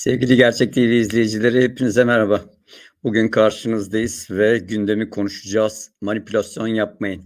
Sevgili Gerçek TV izleyicileri hepinize merhaba. Bugün karşınızdayız ve gündemi konuşacağız. Manipülasyon yapmayın.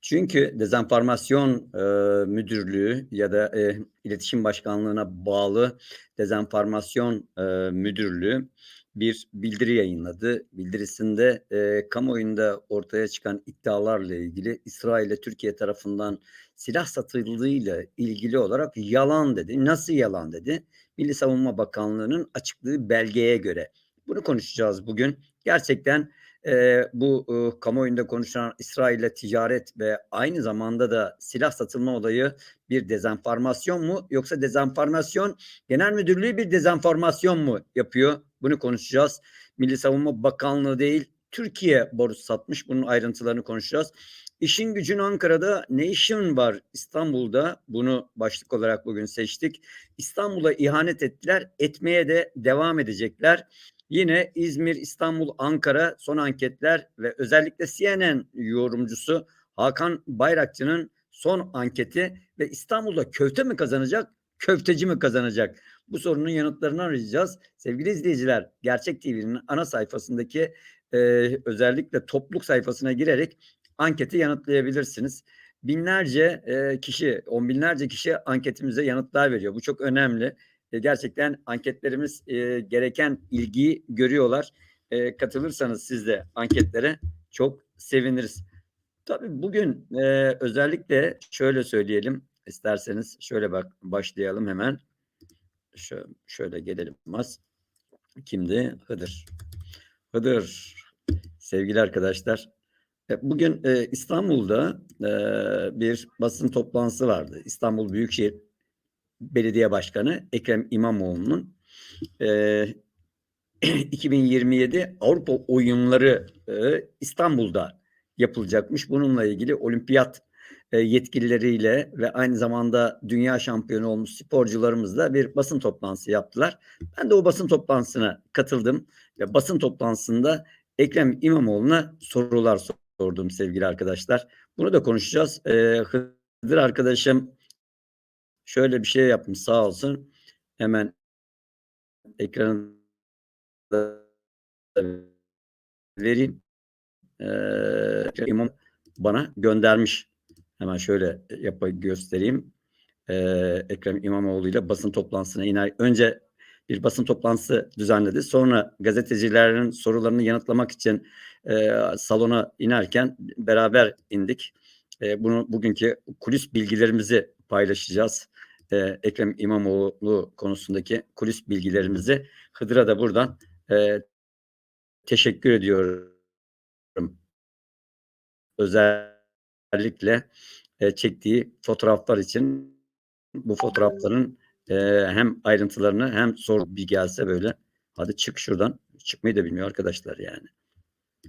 Çünkü dezenformasyon e, müdürlüğü ya da e, iletişim başkanlığına bağlı dezenformasyon e, müdürlüğü bir bildiri yayınladı. Bildirisinde e, kamuoyunda ortaya çıkan iddialarla ilgili İsrail ile Türkiye tarafından silah satıldığıyla ilgili olarak yalan dedi. Nasıl yalan dedi? Milli Savunma Bakanlığı'nın açıklığı belgeye göre. Bunu konuşacağız bugün. Gerçekten e, bu e, kamuoyunda konuşulan İsrail ile ticaret ve aynı zamanda da silah satılma olayı bir dezenformasyon mu yoksa dezenformasyon genel müdürlüğü bir dezenformasyon mu yapıyor? Bunu konuşacağız. Milli Savunma Bakanlığı değil Türkiye borusu satmış. Bunun ayrıntılarını konuşacağız. İşin gücün Ankara'da ne işin var İstanbul'da? Bunu başlık olarak bugün seçtik. İstanbul'a ihanet ettiler, etmeye de devam edecekler. Yine İzmir, İstanbul, Ankara son anketler ve özellikle CNN yorumcusu Hakan Bayrakçı'nın son anketi ve İstanbul'da köfte mi kazanacak, köfteci mi kazanacak? Bu sorunun yanıtlarını arayacağız. Sevgili izleyiciler, Gerçek TV'nin ana sayfasındaki e, özellikle topluluk sayfasına girerek anketi yanıtlayabilirsiniz. Binlerce e, kişi, on binlerce kişi anketimize yanıtlar veriyor. Bu çok önemli. E, gerçekten anketlerimiz e, gereken ilgiyi görüyorlar. E, katılırsanız siz de anketlere çok seviniriz. Tabii bugün e, özellikle şöyle söyleyelim isterseniz şöyle bak başlayalım hemen. Şöyle, şöyle gelelim mas. Kimdi? Hıdır. Hıdır. Sevgili arkadaşlar Bugün e, İstanbul'da e, bir basın toplantısı vardı. İstanbul Büyükşehir Belediye Başkanı Ekrem İmamoğlu'nun e, 2027 Avrupa Oyunları e, İstanbul'da yapılacakmış. Bununla ilgili olimpiyat e, yetkilileriyle ve aynı zamanda dünya şampiyonu olmuş sporcularımızla bir basın toplantısı yaptılar. Ben de o basın toplantısına katıldım ve basın toplantısında Ekrem İmamoğlu'na sorular sordum sordum sevgili arkadaşlar. Bunu da konuşacağız. Ee, Hıdır arkadaşım şöyle bir şey yapmış sağ olsun. Hemen ekranı vereyim. Ee, İmam bana göndermiş. Hemen şöyle yap göstereyim. Ee, Ekrem İmamoğlu ile basın toplantısına iner. Önce bir basın toplantısı düzenledi. Sonra gazetecilerin sorularını yanıtlamak için e, salona inerken beraber indik. E, bunu bugünkü kulis bilgilerimizi paylaşacağız. E, Ekrem İmamoğlu konusundaki kulis bilgilerimizi Hıdır'a da buradan e, teşekkür ediyorum. Özellikle e, çektiği fotoğraflar için bu fotoğrafların e, hem ayrıntılarını hem soru bir gelse böyle hadi çık şuradan çıkmayı da bilmiyor arkadaşlar yani.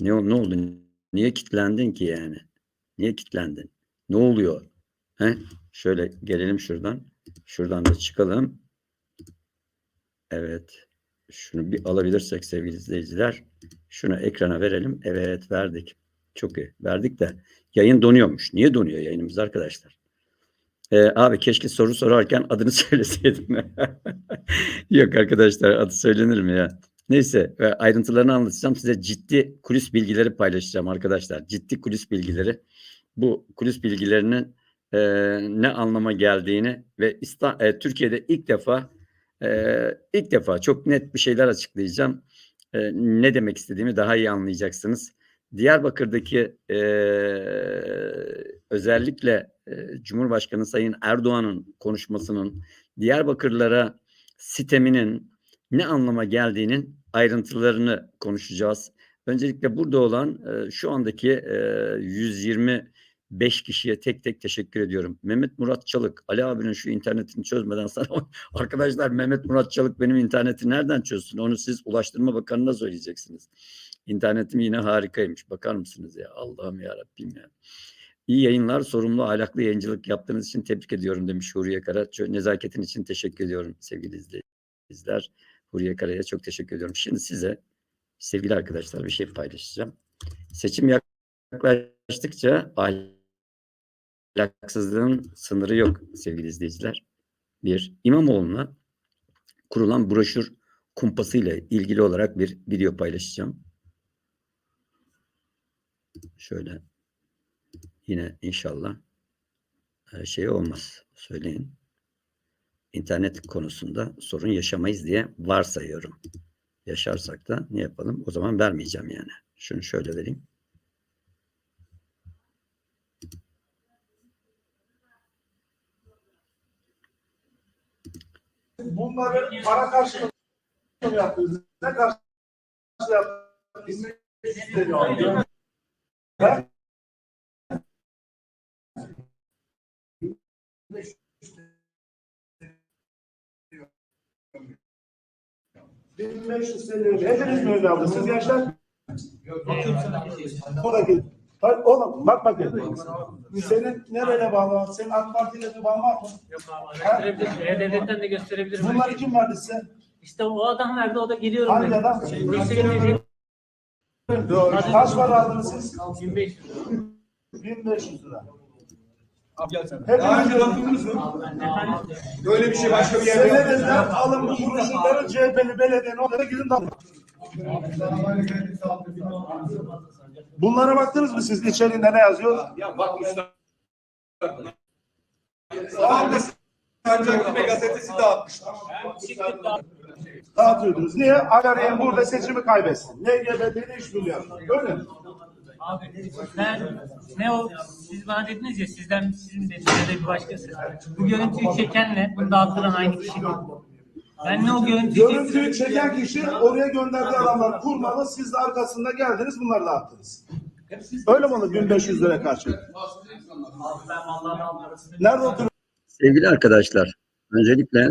Ne, ne oldu? Niye kilitlendin ki yani? Niye kilitlendin? Ne oluyor? He? Şöyle gelelim şuradan. Şuradan da çıkalım. Evet. Şunu bir alabilirsek sevgili izleyiciler. Şunu ekrana verelim. Evet verdik. Çok iyi. Verdik de yayın donuyormuş. Niye donuyor yayınımız arkadaşlar? Ee, abi keşke soru sorarken adını söyleseydim. Yok arkadaşlar adı söylenir mi ya? Neyse ayrıntılarını anlatacağım. Size ciddi kulis bilgileri paylaşacağım arkadaşlar. Ciddi kulis bilgileri. Bu kulis bilgilerinin e, ne anlama geldiğini ve İsta, e, Türkiye'de ilk defa e, ilk defa çok net bir şeyler açıklayacağım. E, ne demek istediğimi daha iyi anlayacaksınız. Diyarbakır'daki e, özellikle e, Cumhurbaşkanı Sayın Erdoğan'ın konuşmasının Diyarbakırlara siteminin ne anlama geldiğinin ayrıntılarını konuşacağız. Öncelikle burada olan e, şu andaki e, 125 kişiye tek tek teşekkür ediyorum. Mehmet Murat Çalık, Ali abinin şu internetini çözmeden sana arkadaşlar Mehmet Murat Çalık benim interneti nereden çözsün? Onu siz Ulaştırma Bakanı'na söyleyeceksiniz. İnternetim yine harikaymış. Bakar mısınız ya? Allah'ım ya Rabbim ya. İyi yayınlar, sorumlu, ahlaklı yayıncılık yaptığınız için tebrik ediyorum demiş Huriye Kara. Nezaketin için teşekkür ediyorum sevgili izleyiciler. Huriye Kara'ya çok teşekkür ediyorum. Şimdi size sevgili arkadaşlar bir şey paylaşacağım. Seçim yaklaştıkça ahlaksızlığın sınırı yok sevgili izleyiciler. Bir, İmamoğlu'na kurulan broşür kumpası ile ilgili olarak bir video paylaşacağım. Şöyle yine inşallah e, şey olmaz. Söyleyin. İnternet konusunda sorun yaşamayız diye varsayıyorum. Yaşarsak da ne yapalım? O zaman vermeyeceğim yani. Şunu şöyle vereyim. bunları para karşılığı yaptınız? Ne karşılığı yaptınız? Ben Bin beş yüz TL. Hepiniz mi öyle aldınız? Siz gençler? Buradaki. Oğlum bak bakayım. Senin nereye bağlı? Senin AK Parti ile bağın var mı? Yok abi. Devletten de gösterebilirim. Bunları kim verdi size? İşte o adam verdi o da geliyorum Hangi adam? Necip Kaç para aldınız siz? 1500 lira. 1500 lira. Daha önce mu? Efendim? Böyle bir şey başka bir yerde senedinde yapmıyorsunuz. alın bu broşürleri CHP'li belediyenin oraya gidin de alın. Bunlara baktınız mı siz içeriğinde ne yazıyor? Ya bak usta. Zamanında Sancaktepe gazetesi dağıtmışlar. Dağıtıyordunuz. Niye? Agareyen burada seçimi kaybetsin. LGBT'li iş milyon. Öyle mi? Abi ben ne o siz bana dediniz ya sizden sizin de size de bir başkası. Bu görüntüyü çekenle bunu dağıtıran aynı kişi değil. Ben ne o görüntüyü Görüntüyü çeken kişi oraya gönderdiği adamlar kurmalı. Siz de arkasında geldiniz bunları dağıttınız. Öyle mi oldu 1500 lira karşı? Nerede oturuyorsunuz? Sevgili arkadaşlar, öncelikle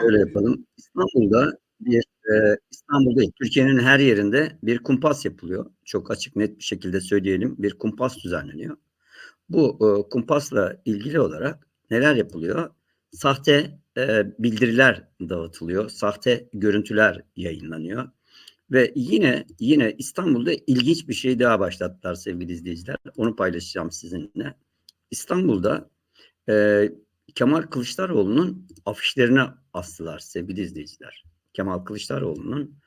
şöyle yapalım. İstanbul'da bir e, İstanbul değil, Türkiye'nin her yerinde bir kumpas yapılıyor. Çok açık net bir şekilde söyleyelim. Bir kumpas düzenleniyor. Bu e, kumpasla ilgili olarak neler yapılıyor? Sahte e, bildiriler dağıtılıyor. Sahte görüntüler yayınlanıyor. Ve yine yine İstanbul'da ilginç bir şey daha başlattılar sevgili izleyiciler. Onu paylaşacağım sizinle. İstanbul'da e, Kemal Kılıçdaroğlu'nun afişlerine astılar sevgili izleyiciler. Kemal Kılıçdaroğlu'nun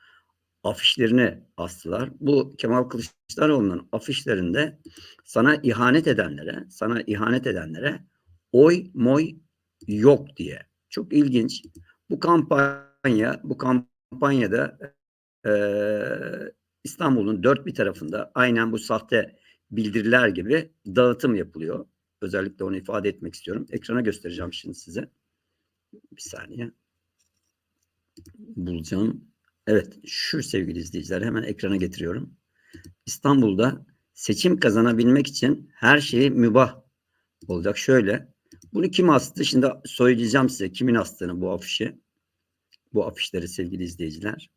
afişlerini astılar. Bu Kemal Kılıçdaroğlu'nun afişlerinde sana ihanet edenlere, sana ihanet edenlere oy moy yok diye. Çok ilginç. Bu kampanya, bu kampanyada eee, İstanbul'un dört bir tarafında aynen bu sahte bildiriler gibi dağıtım yapılıyor. Özellikle onu ifade etmek istiyorum. Ekrana göstereceğim şimdi size. Bir saniye. Bulacağım. Evet, şu sevgili izleyiciler hemen ekrana getiriyorum. İstanbul'da seçim kazanabilmek için her şey mübah olacak. Şöyle, bunu kim astı? Şimdi söyleyeceğim size kimin astığını bu afişi. Bu afişleri sevgili izleyiciler.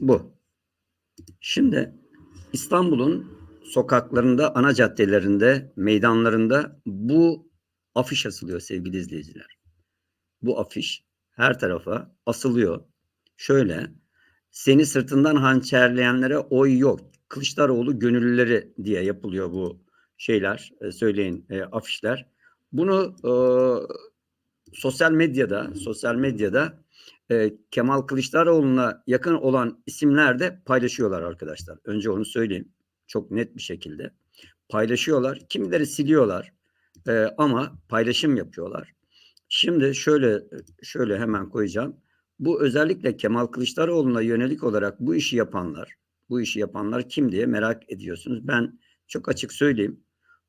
Bu. Şimdi İstanbul'un sokaklarında, ana caddelerinde, meydanlarında bu afiş asılıyor sevgili izleyiciler. Bu afiş her tarafa asılıyor. Şöyle, seni sırtından hançerleyenlere oy yok. Kılıçdaroğlu gönüllüleri diye yapılıyor bu şeyler, e, söyleyin e, afişler. Bunu e, sosyal medyada, sosyal medyada e, Kemal Kılıçdaroğlu'na yakın olan isimler de paylaşıyorlar arkadaşlar. Önce onu söyleyeyim. Çok net bir şekilde paylaşıyorlar. Kimileri siliyorlar e, ama paylaşım yapıyorlar. Şimdi şöyle şöyle hemen koyacağım. Bu özellikle Kemal Kılıçdaroğlu'na yönelik olarak bu işi yapanlar, bu işi yapanlar kim diye merak ediyorsunuz. Ben çok açık söyleyeyim.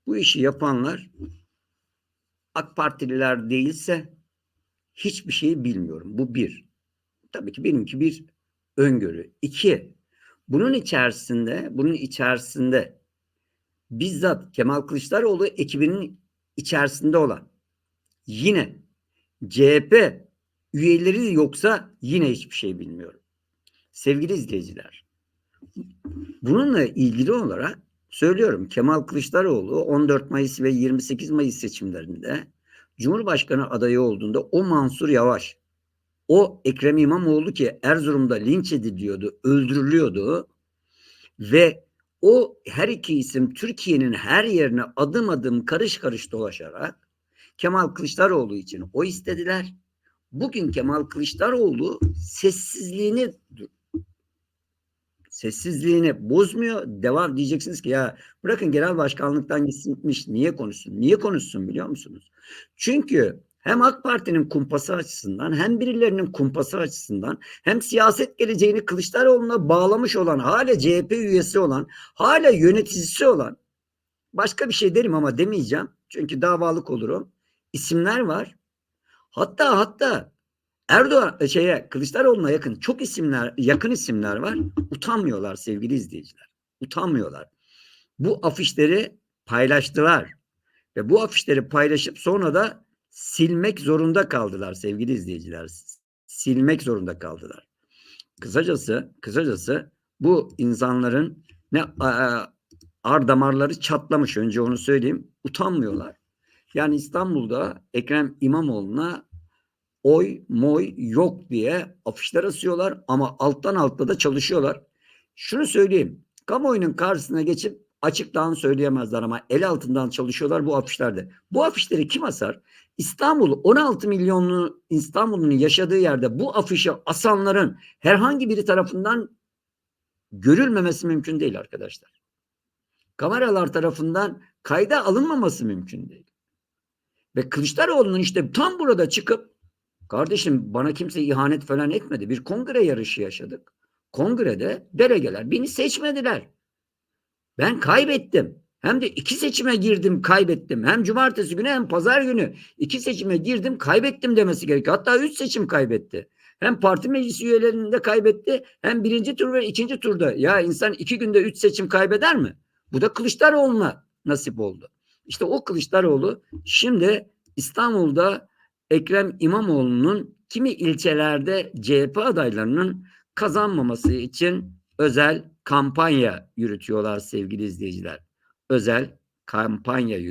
Bu işi yapanlar AK Partililer değilse hiçbir şeyi bilmiyorum. Bu bir. Tabii ki benimki bir öngörü. İki, bunun içerisinde, bunun içerisinde bizzat Kemal Kılıçdaroğlu ekibinin içerisinde olan yine CHP üyeleri yoksa yine hiçbir şey bilmiyorum. Sevgili izleyiciler, bununla ilgili olarak söylüyorum Kemal Kılıçdaroğlu 14 Mayıs ve 28 Mayıs seçimlerinde Cumhurbaşkanı adayı olduğunda o Mansur Yavaş, o Ekrem İmamoğlu ki Erzurum'da linç ediliyordu, öldürülüyordu ve o her iki isim Türkiye'nin her yerine adım adım karış karış dolaşarak Kemal Kılıçdaroğlu için o istediler. bugün Kemal Kılıçdaroğlu sessizliğini sessizliğini bozmuyor. Devam diyeceksiniz ki ya bırakın genel başkanlıktan gitmiş niye konuşsun? Niye konuşsun biliyor musunuz? Çünkü hem AK Parti'nin kumpası açısından hem birilerinin kumpası açısından hem siyaset geleceğini Kılıçdaroğlu'na bağlamış olan hala CHP üyesi olan hala yöneticisi olan başka bir şey derim ama demeyeceğim. Çünkü davalık olurum. İsimler var. Hatta hatta Erdoğan şeye Kılıçdaroğlu'na yakın çok isimler yakın isimler var. Utanmıyorlar sevgili izleyiciler. Utanmıyorlar. Bu afişleri paylaştılar ve bu afişleri paylaşıp sonra da silmek zorunda kaldılar sevgili izleyiciler. Silmek zorunda kaldılar. Kısacası kısacası bu insanların ne ar damarları çatlamış önce onu söyleyeyim. Utanmıyorlar. Yani İstanbul'da Ekrem İmamoğlu'na oy moy yok diye afişler asıyorlar ama alttan altta da çalışıyorlar. Şunu söyleyeyim. Kamuoyunun karşısına geçip açıktan söyleyemezler ama el altından çalışıyorlar bu afişlerde. Bu afişleri kim asar? İstanbul 16 milyonlu İstanbul'un yaşadığı yerde bu afişi asanların herhangi biri tarafından görülmemesi mümkün değil arkadaşlar. Kameralar tarafından kayda alınmaması mümkün değil. Ve Kılıçdaroğlu'nun işte tam burada çıkıp kardeşim bana kimse ihanet falan etmedi. Bir kongre yarışı yaşadık. Kongrede delegeler beni seçmediler. Ben kaybettim. Hem de iki seçime girdim kaybettim. Hem cumartesi günü hem pazar günü iki seçime girdim kaybettim demesi gerekiyor. Hatta üç seçim kaybetti. Hem parti meclisi üyelerinde kaybetti hem birinci tur ve ikinci turda. Ya insan iki günde üç seçim kaybeder mi? Bu da Kılıçdaroğlu'na nasip oldu. İşte o Kılıçdaroğlu şimdi İstanbul'da Ekrem İmamoğlu'nun kimi ilçelerde CHP adaylarının kazanmaması için özel kampanya yürütüyorlar sevgili izleyiciler. Özel kampanya